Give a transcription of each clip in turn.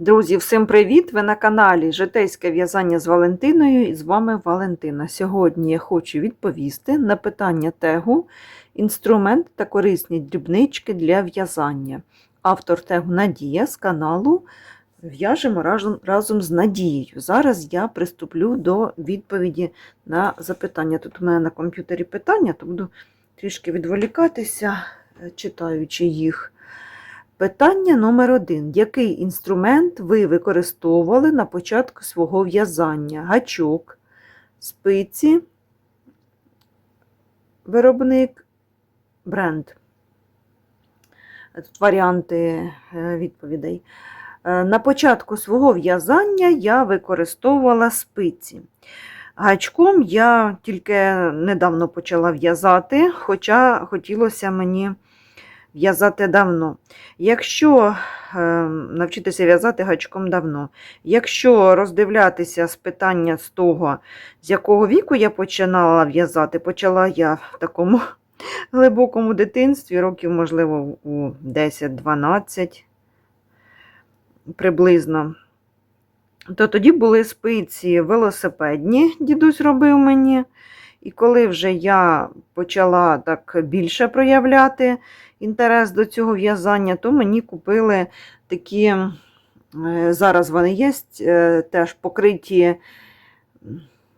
Друзі, всім привіт! Ви на каналі Житейське в'язання з Валентиною і з вами Валентина. Сьогодні я хочу відповісти на питання тегу інструмент та корисні дрібнички для в'язання. Автор тегу Надія з каналу В'яжемо разом, разом з Надією. Зараз я приступлю до відповіді на запитання. Тут у мене на комп'ютері питання, то буду трішки відволікатися, е, читаючи їх. Питання номер один. Який інструмент ви використовували на початку свого в'язання? Гачок, спиці, виробник, бренд. Тут варіанти е, відповідей. Е, На початку свого в'язання я використовувала спиці. Гачком я тільки недавно почала в'язати, хоча хотілося мені в'язати давно. Якщо е, навчитися в'язати гачком давно, якщо роздивлятися з питання з того, з якого віку я починала в'язати, почала я в такому глибокому дитинстві, років, можливо, у 10-12 приблизно, то тоді були спиці велосипедні, дідусь робив мені. І коли вже я почала так більше проявляти інтерес до цього в'язання, то мені купили такі, е, зараз вони є, е, теж покриті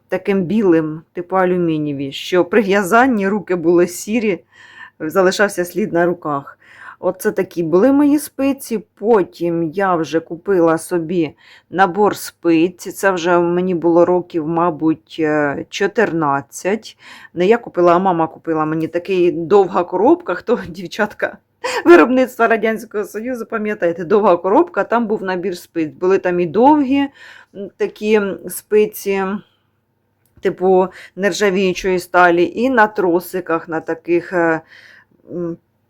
таким білим, типу алюмінієві, що при в'язанні руки були сірі, залишався слід на руках. Оце такі були мої спиці. Потім я вже купила собі набор спиць. Це вже мені було років, мабуть, е, 14. Не я купила, а мама купила мені такий довга коробка. Хто дівчатка виробництва Радянського Союзу, пам'ятаєте, довга коробка, там був набір спиць. Були там і довгі такі спиці. Типу нержавіючої сталі, і на тросиках, на таких е,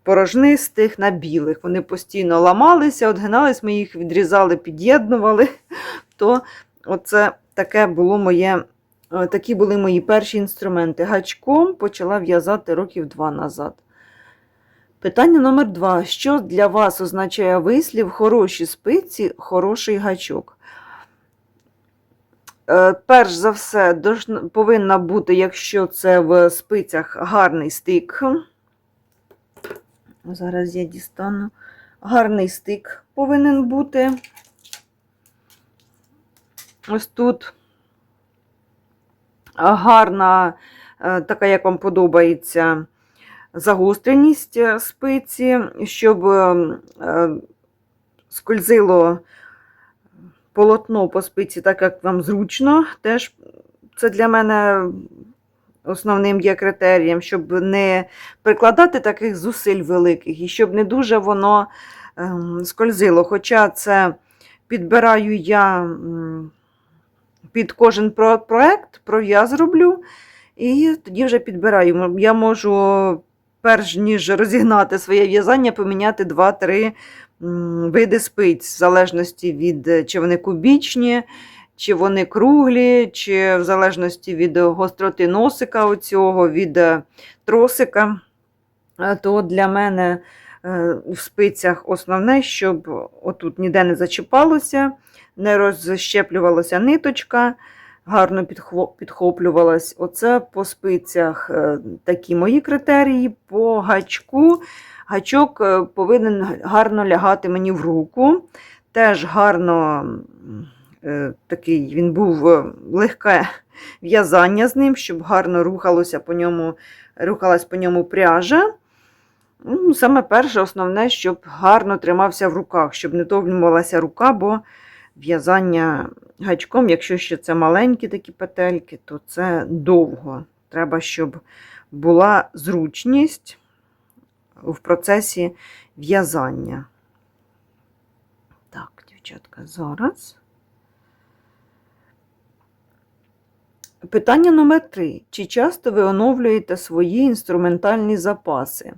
порожнистих, на білих. Вони постійно ламалися, отгинались, ми їх відрізали, під'єднували. То оце таке було моє, е, такі були мої перші інструменти. Гачком почала в'язати років два назад. Питання номер два. Що для вас означає вислів хороші спиці, хороший гачок? Е, Перш за все, повинна бути, якщо це в спицях гарний стик. Зараз я дістану. Гарний стик повинен бути. Ось тут гарна, е, така, як вам подобається, загостреність е, спиці, щоб е, скользило полотно по спиці, так як вам зручно. Теж це для мене основним є критерієм, щоб не прикладати таких зусиль великих і щоб не дуже воно ем, скользило. Хоча це підбираю я під кожен про- проект, пров'яз роблю, і тоді вже підбираю. Я можу, перш ніж розігнати своє в'язання, поміняти 2-3 види спиць, в залежності від чи вони кубічні, чи вони круглі, чи в залежності від гостроти носика оцього, від е, тросика. Е, То для мене е, в спицях основне, щоб отут ніде не зачіпалося, не розщеплювалася ниточка, гарно підхоплювалась. Оце по спицях е, такі мої критерії. По гачку гачок е, повинен гарно лягати мені в руку. Теж гарно е, такий він був е, легке в'язання з ним, щоб гарно рухалося по ньому, рухалась по ньому пряжа. Ну, Саме перше, основне, щоб гарно тримався в руках, щоб не товнювалася рука, бо в'язання гачком, якщо ще це маленькі такі петельки, то це довго. Треба, щоб була зручність в процесі в'язання. Так, дівчатка, зараз. Питання номер три. Чи часто ви оновлюєте свої інструментальні запаси?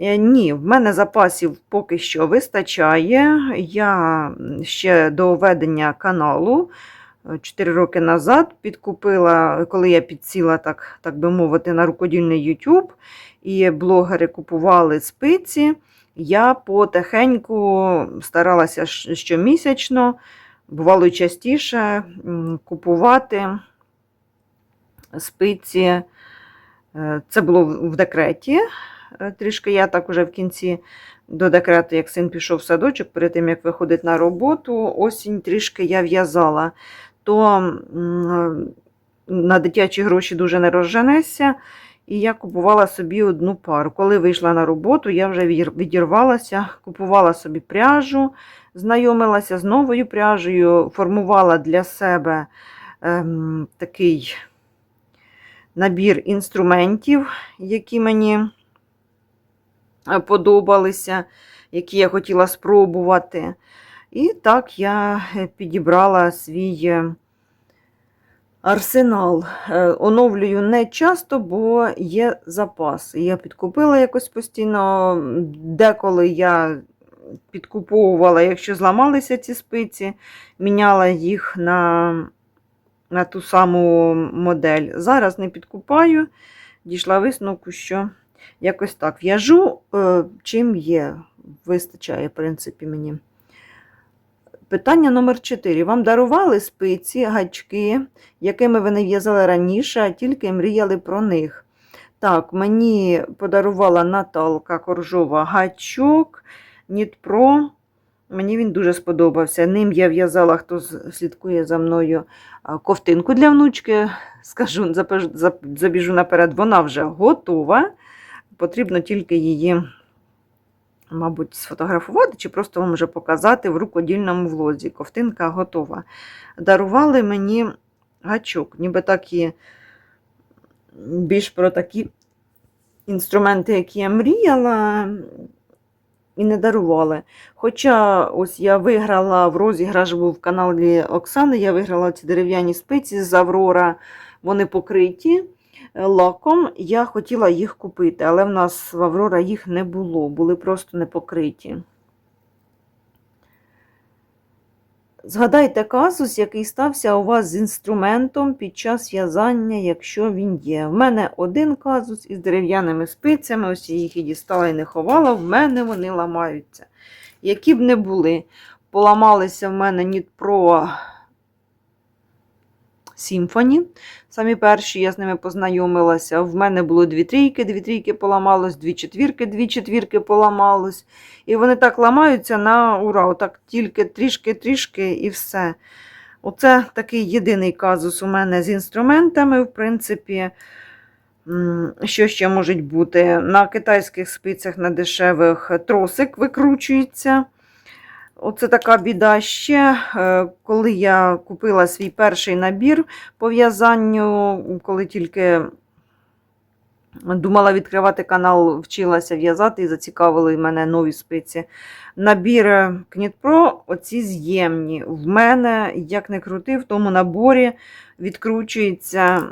Е, Ні, в мене запасів поки що вистачає. Я ще до ведення каналу 4 роки назад підкупила, коли я підсіла, так, так би мовити, на рукодільний YouTube, і блогери купували спиці. Я потихеньку старалася щомісячно, бувало частіше, купувати спиці. Е, Це було в декреті. Е, Трішки я так уже в кінці до декрету, як син пішов в садочок, перед тим як виходить на роботу, осінь трішки я в'язала. То на дитячі гроші дуже не розженешся. І я купувала собі одну пару. Коли вийшла на роботу, я вже відірвалася, купувала собі пряжу, знайомилася з новою пряжею, формувала для себе ем, такий набір інструментів, які мені е, подобалися, які я хотіла спробувати. І так я е, підібрала свій е, арсенал. Оновлюю не часто, бо є запас. Я підкупила якось постійно. Деколи я підкуповувала, якщо зламалися ці спиці, міняла їх на, на ту саму модель. Зараз не підкупаю, дійшла висновку, що якось так в'яжу, е, чим є. Вистачає, в принципі, мені. Питання номер 4. Вам дарували спиці, гачки, якими ви не в'язали раніше, а тільки мріяли про них. Так, мені подарувала Наталка Коржова гачок Нітпро. Мені він дуже сподобався. Ним я в'язала, хто слідкує за мною ковтинку для внучки. Скажу, забіжу наперед, вона вже готова. Потрібно тільки її, мабуть, сфотографувати чи просто вам вже показати в рукодільному влозі. Ковтинка готова. Дарували мені гачок, ніби так і більш про такі інструменти, які я мріяла, і не дарували. Хоча ось я виграла в розіграш був в каналі Оксани, я виграла ці дерев'яні спиці з Аврора, вони покриті е, лаком. Я хотіла їх купити, але в нас в Аврора їх не було, були просто не покриті. Згадайте казус, який стався у вас з інструментом під час в'язання, якщо він є. В мене один казус із дерев'яними спицями, ось я їх і дістала і не ховала, в мене вони ламаються. Які б не були, поламалися в мене Нітпро Symphony. Самі перші я з ними познайомилася. В мене було дві трійки, дві трійки поламалось, дві четвірки, дві четвірки поламалось. І вони так ламаються на ура, отак тільки трішки-трішки і все. Оце такий єдиний казус у мене з інструментами, в принципі. Що ще може бути? На китайських спицях на дешевих тросик викручується. Оце така біда ще. е, Коли я купила свій перший набір по в'язанню, коли тільки думала відкривати канал, вчилася в'язати і зацікавили мене нові спиці. Набір Кнітпро, оці з'ємні. В мене, як не крути, в тому наборі відкручується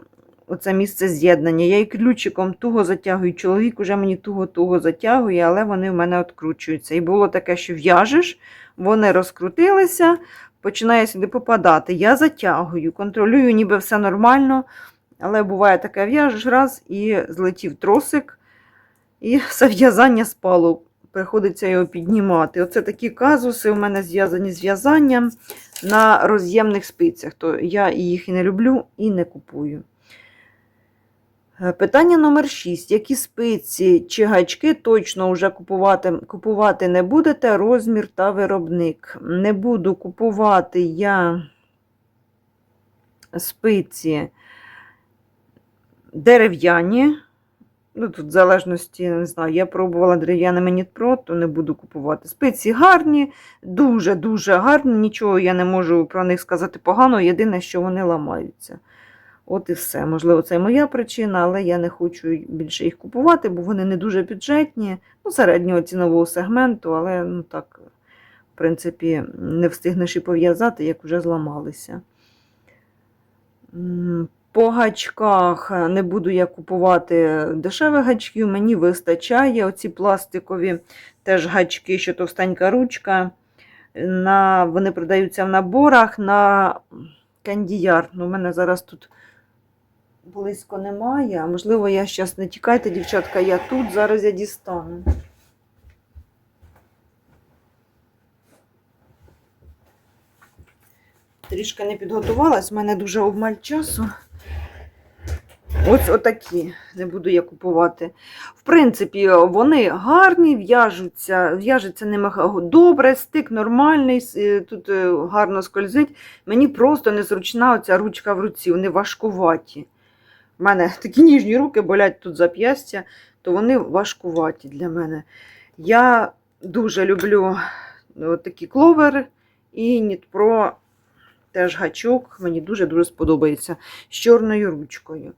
оце місце з'єднання. Я і ключиком туго затягую. Чоловік уже мені туго-туго затягує, але вони в мене відкручуються. І було таке, що в'яжеш, вони розкрутилися, починає сюди попадати. Я затягую, контролюю, ніби все нормально. Але буває таке, в'яжеш раз і злетів тросик, і все в'язання спало. Приходиться його піднімати. Оце такі казуси у мене зв'язані з в'язанням на роз'ємних спицях. То я їх і не люблю, і не купую. Е, Питання номер 6. Які спиці чи гачки точно вже купувати, купувати не будете? Розмір та виробник. Не буду купувати я спиці дерев'яні. Ну, тут в залежності, не знаю, я пробувала дерев'яними Нітпро, то не буду купувати. Спиці гарні, дуже-дуже гарні. Нічого я не можу про них сказати погано. Єдине, що вони ламаються. От і все. Можливо, це і моя причина, але я не хочу більше їх купувати, бо вони не дуже бюджетні, ну, середнього цінового сегменту, але ну так, в принципі, не встигнеш і пов'язати, як вже зламалися. По гачках не буду я купувати дешевих гачків, мені вистачає оці пластикові теж гачки, що товстенька ручка. На, вони продаються в наборах на кандіяр. Ну, у мене зараз тут близько немає, а можливо, я зараз не тікайте, дівчатка, я тут, зараз я дістану. Трішки не підготувалась, в мене дуже обмаль часу. Ось отакі не буду я купувати. В принципі, вони гарні, в'яжуться, в'яжеться ними добре, стик нормальний, е, тут е, гарно скользить. Мені просто незручна оця ручка в руці, вони важкуваті. У мене такі ніжні руки болять тут зап'ястя, то вони важкуваті для мене. Я дуже люблю е, такі кловер і Нітпро теж гачок. Мені дуже-дуже сподобається з чорною ручкою.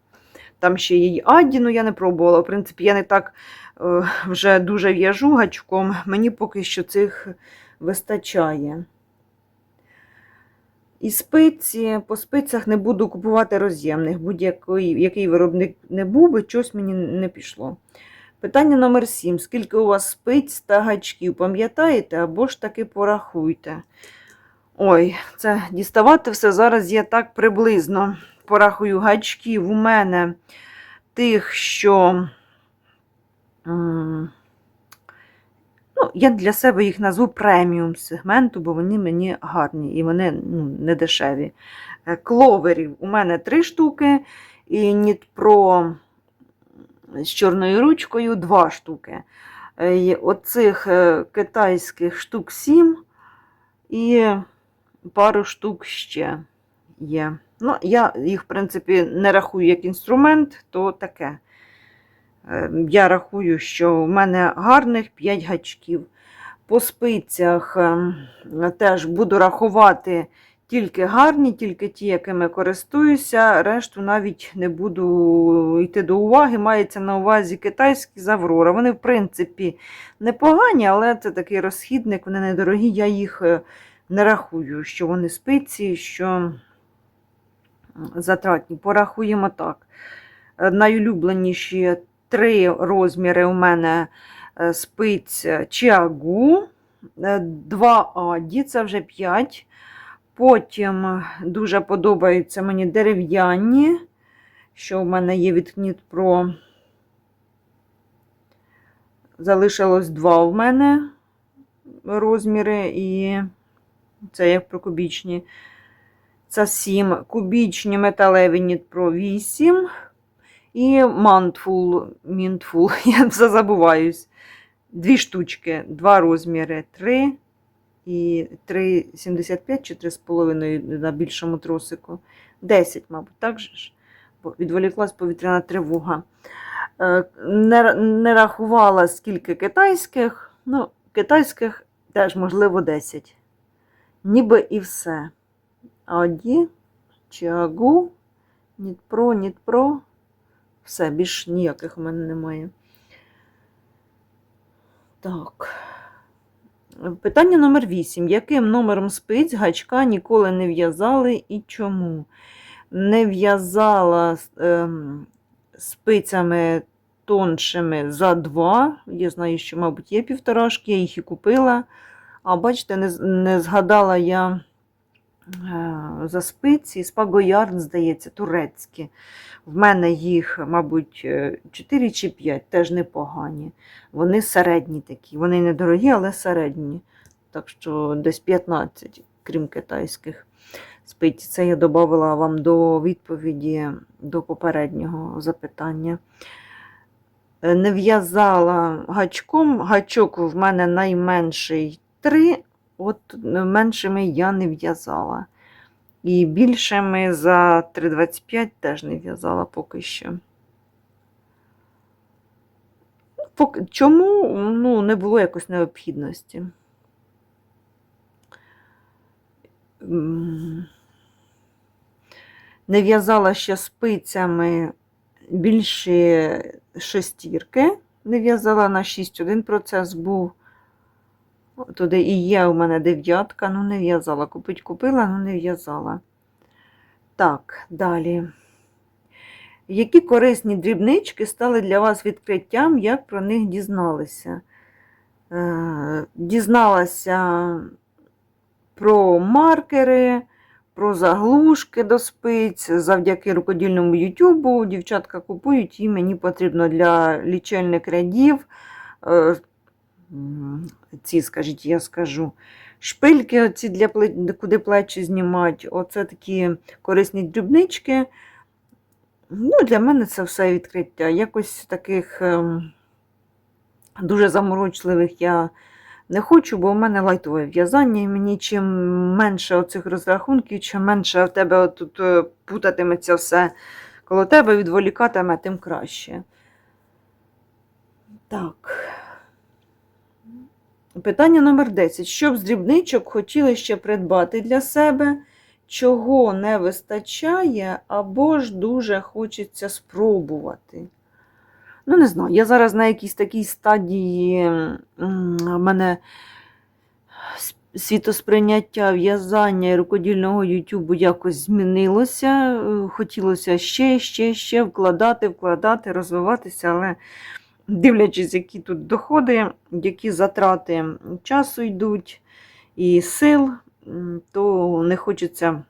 Там ще й Адді, ну я не пробувала. В принципі, я не так е, вже дуже в'яжу гачком. Мені поки що цих вистачає. І спиці, по спицях не буду купувати роз'ємних. Будь-який який виробник не був би, щось мені не пішло. Питання номер 7. Скільки у вас спиць та гачків? Пам'ятаєте або ж таки порахуйте. Ой, це діставати все зараз я так приблизно порахую гачків у мене тих, що. Ну, я для себе їх назву преміум сегменту, бо вони мені гарні і вони ну, не дешеві. Е, Кловерів у мене три штуки, і Нітпро з чорною ручкою два штуки. Е, і Оцих е, китайських штук сім і пару штук ще є. Ну, я їх, в принципі, не рахую як інструмент, то таке. Е, Я рахую, що в мене гарних 5 гачків. По спицях е, теж буду рахувати тільки гарні, тільки ті, якими користуюся. Решту навіть не буду йти до уваги. Мається на увазі китайські з. Вони, в принципі, непогані, але це такий розхідник, вони недорогі. Я їх е, не рахую, що вони спиці, що затратні. Порахуємо так. Е, Найулюбленіші три розміри у мене е, спиць Чіагу, е, два Аді, це вже 5. Потім дуже подобаються мені дерев'яні, що в мене є від Knit Залишилось два в мене розміри, і це як про кубічні. Це 7 кубічні металеві Knit 8 і Mantful, Mintful, я все забуваюсь. Дві штучки, два розміри, 3 і 3,75 чи 3,5 на більшому тросику. 10, мабуть, так же ж? Бо відволіклась повітряна тривога. Е, Не, не рахувала, скільки китайських. Ну, китайських теж, можливо, 10. Ніби і все. Аді, Чіагу, Нітпро, Нітпро. Все, більш ніяких у мене немає. Так. Питання номер 8. Яким номером спиць гачка ніколи не в'язали і чому? Не в'язала ем, спицями тоншими за 2. Я знаю, що, мабуть, є півторашки, я їх і купила. А бачите, не, не згадала я е, за спиці, спагоярн, здається, турецькі. В мене їх, мабуть, 4 чи 5, теж непогані. Вони середні такі. Вони недорогі, але середні. Так що десь 15, крім китайських спиць. Це я додала вам до відповіді до попереднього запитання. Е, Не в'язала гачком. Гачок в мене найменший 3, от меншими я не в'язала. І більшими за 3,25 теж не в'язала поки що. Ну, Чому ну, не було якось необхідності? Не в'язала ще спицями більші шестірки. Не в'язала на 6, один процес був. Туди і є у мене дев'ятка, ну не в'язала. Купить купила, ну не в'язала. Так, далі. Які корисні дрібнички стали для вас відкриттям, як про них дізналися? Е, Дізналася про маркери, про заглушки до спиць. Завдяки рукодільному Ютубу дівчатка купують і мені потрібно для лічильних рядів. Е, Ці, скажіть, я скажу, шпильки, оці для куди плечі знімати. Оце такі корисні дрібнички. Ну, для мене це все відкриття. Якось таких ем, дуже заморочливих я не хочу, бо в мене лайтове в'язання, і мені чим менше оцих розрахунків, чим менше в тебе тут путатиметься все коло тебе, відволікатиме, тим краще. Так. Питання номер 10. Що б з дрібничок хотіли ще придбати для себе, чого не вистачає, або ж дуже хочеться спробувати? Ну, не знаю, я зараз на якійсь такій стадії в мене світосприйняття в'язання і рукодільного Ютубу якось змінилося. Е, Хотілося ще, ще, ще вкладати, вкладати, розвиватися, але дивлячись, які тут доходи, які затрати часу йдуть і сил, то не хочеться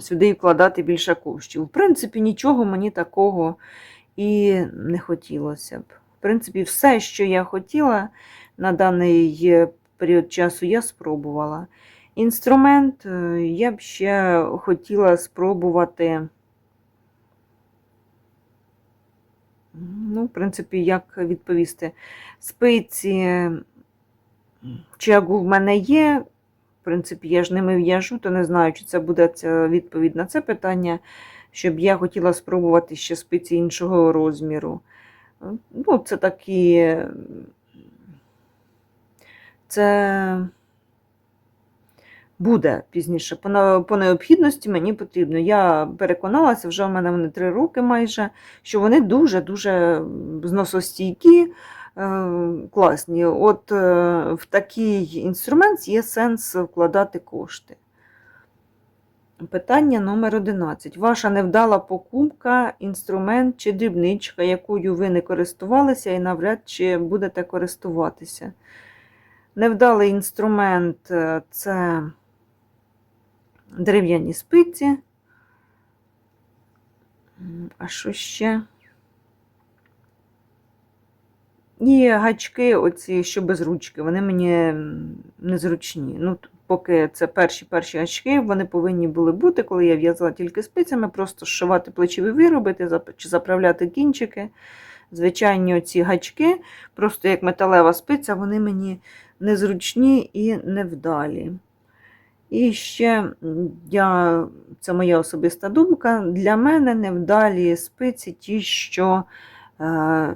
сюди вкладати більше коштів. В принципі, нічого мені такого і не хотілося б. В принципі, все, що я хотіла на даний е, період часу, я спробувала. Інструмент е, я б ще хотіла спробувати. Ну, в принципі, як відповісти? Спиці м, чагу в мене є. В принципі, я ж ними в'яжу, то не знаю, чи це буде відповідь на це питання, щоб я хотіла спробувати ще спиці іншого розміру. Ну, це такі. Це буде пізніше. По, по необхідності мені потрібно. Я переконалася, вже в мене вони три роки майже, що вони дуже-дуже зносостійкі, е, класні. От е, в такий інструмент є сенс вкладати кошти. Питання номер 11. Ваша невдала покупка, інструмент чи дрібничка, якою ви не користувалися і навряд чи будете користуватися. Невдалий інструмент е, це дерев'яні спиці. А що ще? І гачки, оці, що без ручки, вони мені незручні. Ну, поки це перші перші гачки, вони повинні були бути, коли я в'язала тільки спицями, просто зшивати плечові виробити, чи заправляти кінчики. Звичайні оці гачки, просто як металева спиця, вони мені незручні і невдалі. І ще я, це моя особиста думка, для мене невдалі спиці ті, що е,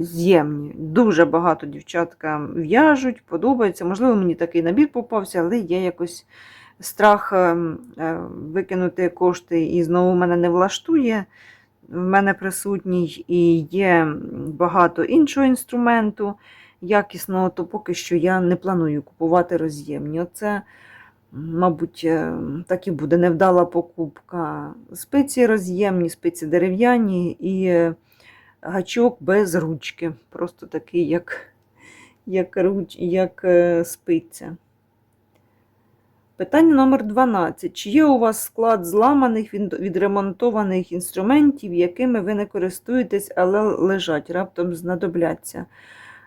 з'ємні. Дуже багато дівчатка в'яжуть, подобається. Можливо, мені такий набір попався, але є якось страх е, е, викинути кошти і знову мене не влаштує. В мене присутній і є багато іншого інструменту якісного, то поки що я не планую купувати роз'ємні. Оце, мабуть, е, так і буде невдала покупка. Спиці роз'ємні, спиці дерев'яні і е, гачок без ручки. Просто такий, як, як, руч, як е, спиця. Питання номер 12. Чи є у вас склад зламаних відремонтованих інструментів, якими ви не користуєтесь, але лежать, раптом знадобляться?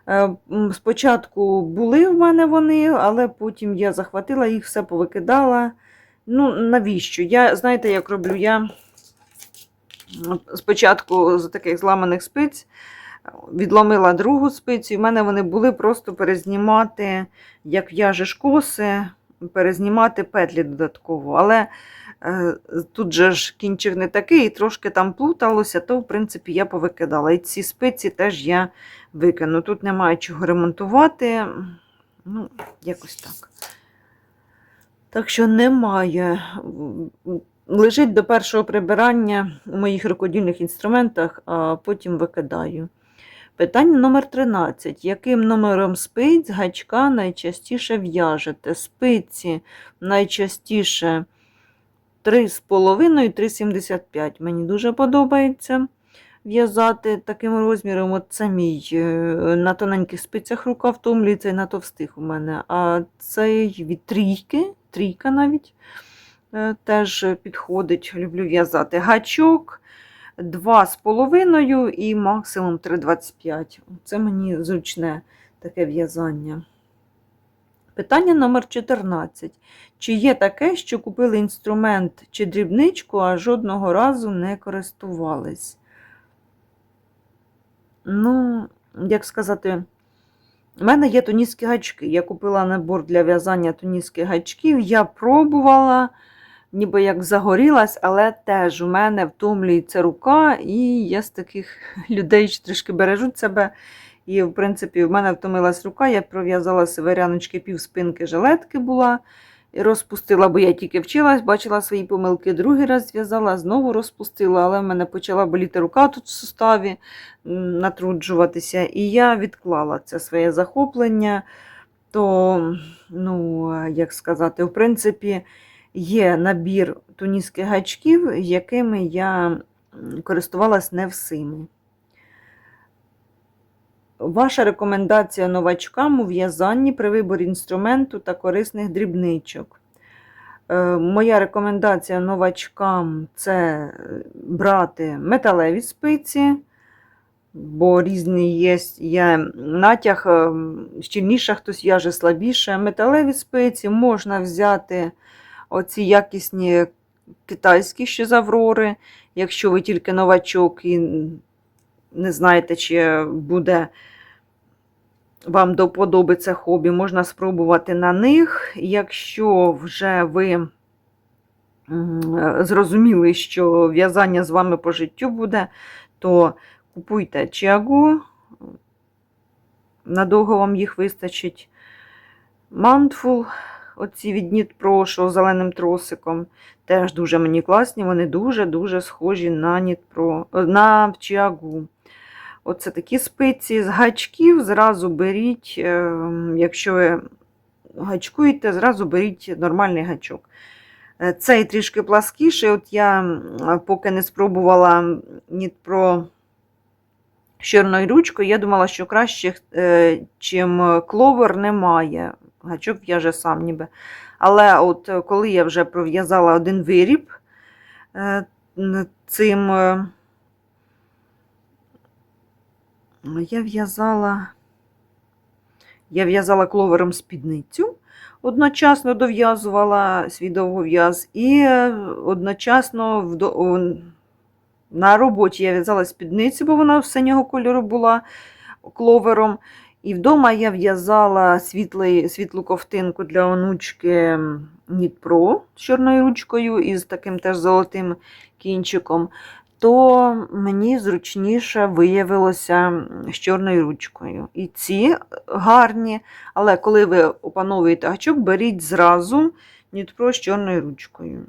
Е, Спочатку були в мене вони, але потім я захватила їх, все повикидала. Ну, навіщо? Я, знаєте, як роблю? Я спочатку з таких зламаних спиць відломила другу спицю, і в мене вони були просто перезнімати, як в'яжеш коси, перезнімати петлі додатково. Але тут же ж кінчик не такий, і трошки там плуталося, то, в принципі, я повикидала. І ці спиці теж я викину. Тут немає чого ремонтувати. Ну, якось так. Так що немає. Лежить до першого прибирання у моїх рукодільних інструментах, а потім викидаю. Питання номер 13. Яким номером спиць гачка найчастіше в'яжете? Спиці найчастіше 3,5 3,75. Мені дуже подобається в'язати таким розміром. От це мій е, на тоненьких спицях рука втомлюється і на товстих у мене. А цей від трійки, трійка навіть е, теж підходить. Люблю в'язати гачок. 2,5 і максимум 3,25. Це мені зручне таке в'язання. Питання номер 14. Чи є таке, що купили інструмент чи дрібничку, а жодного разу не користувались? Ну, як сказати, у мене є туніські гачки. Я купила набор для в'язання туніських гачків. Я пробувала, ніби як загорілась, але теж у мене втомлюється рука, і я з таких людей трішки бережуть себе. І, в принципі, в мене втомилась рука, я пров'язала северяночки, пів спинки жилетки була. Розпустила, бо я тільки вчилась, бачила свої помилки, другий раз зв'язала, знову розпустила, але в мене почала боліти рука тут в суставі, натруджуватися. І я відклала це своє захоплення. То, ну, як сказати, в принципі, є набір туніських гачків, якими я користувалась не всіми. Ваша рекомендація новачкам у в'язанні при виборі інструменту та корисних дрібничок. Е, Моя рекомендація новачкам це е, брати металеві спиці, бо різні є, є натяг, е, щільніше хтось в'яже слабіше. Металеві спиці можна взяти оці якісні китайські ще з Аврори, якщо ви тільки новачок і не знаєте, чи буде вам до хобі, можна спробувати на них. Якщо вже ви зрозуміли, що в'язання з вами по життю буде, то купуйте чагу, надовго вам їх вистачить. Мантфул, оці від Нітпро, з зеленим тросиком, теж дуже мені класні, вони дуже-дуже схожі на Нітпро, на Чиагу. Оце такі спиці з гачків зразу беріть, е, якщо ви гачкуєте, зразу беріть нормальний гачок. Е, Цей трішки пласкіший. От я поки не спробувала Нітпро з чорною ручкою, я думала, що краще, е, чим кловер, немає. Гачок в'яже сам ніби. Але от коли я вже пров'язала один виріб цим. е, Я в'язала я в'язала кловером спідницю, одночасно дов'язувала свій довгов'яз, і е, одночасно в на роботі я в'язала спідницю, бо вона синього кольору була кловером. І вдома я в'язала світлу ковтинку для онучки Нітпро з чорною ручкою і з таким теж золотим кінчиком то мені зручніше виявилося з чорною ручкою. І ці гарні, але коли ви опановуєте гачок, беріть зразу нітпро з чорною ручкою.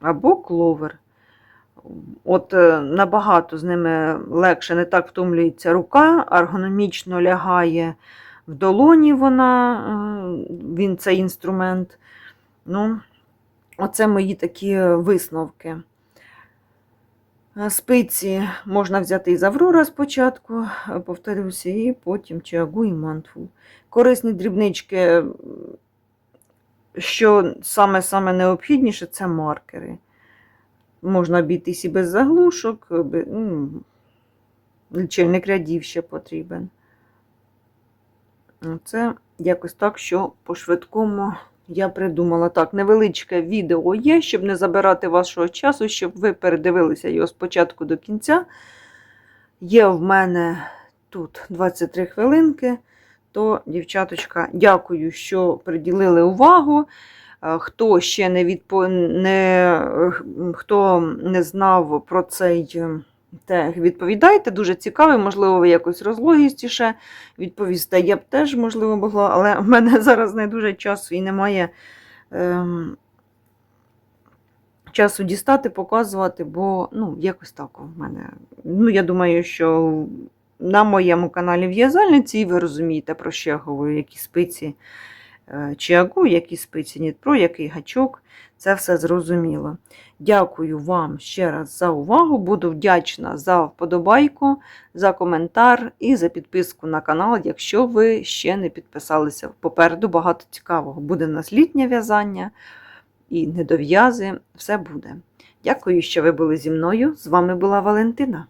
Або кловер. От е, набагато з ними легше, не так втомлюється рука, ергономічно лягає в долоні вона, е, він цей інструмент. Ну, оце мої такі висновки. Спиці можна взяти із Аврора спочатку, е, повторюся, і потім чагу і мантфул. Корисні дрібнички, що саме-саме необхідніше, це маркери. Можна обійтись і без заглушок, е, ну, лічильник рядів ще потрібен. Це якось так, що по-швидкому я придумала. Так, невеличке відео є, щоб не забирати вашого часу, щоб ви передивилися його спочатку до кінця. Є в мене тут 23 хвилинки. То, дівчаточка, дякую, що приділили увагу. Е, Хто ще не відпо... не... е, хто не знав про цей тег, відповідайте. Дуже цікавий, можливо, ви якось розлогістіше відповісте. Я б теж, можливо, могла, але в мене зараз не дуже часу і немає ем, часу дістати, показувати, бо ну, якось так у мене. Ну, я думаю, що на моєму каналі В'язальниці, і ви розумієте, про що я говорю, які спиці е, чи агу, які спиці Нітпро, який гачок. Це все зрозуміло. Дякую вам ще раз за увагу. Буду вдячна за вподобайку, за коментар і за підписку на канал, якщо ви ще не підписалися. Попереду багато цікавого. Буде нас літнє в'язання і недов'язи. Все буде. Дякую, що ви були зі мною. З вами була Валентина.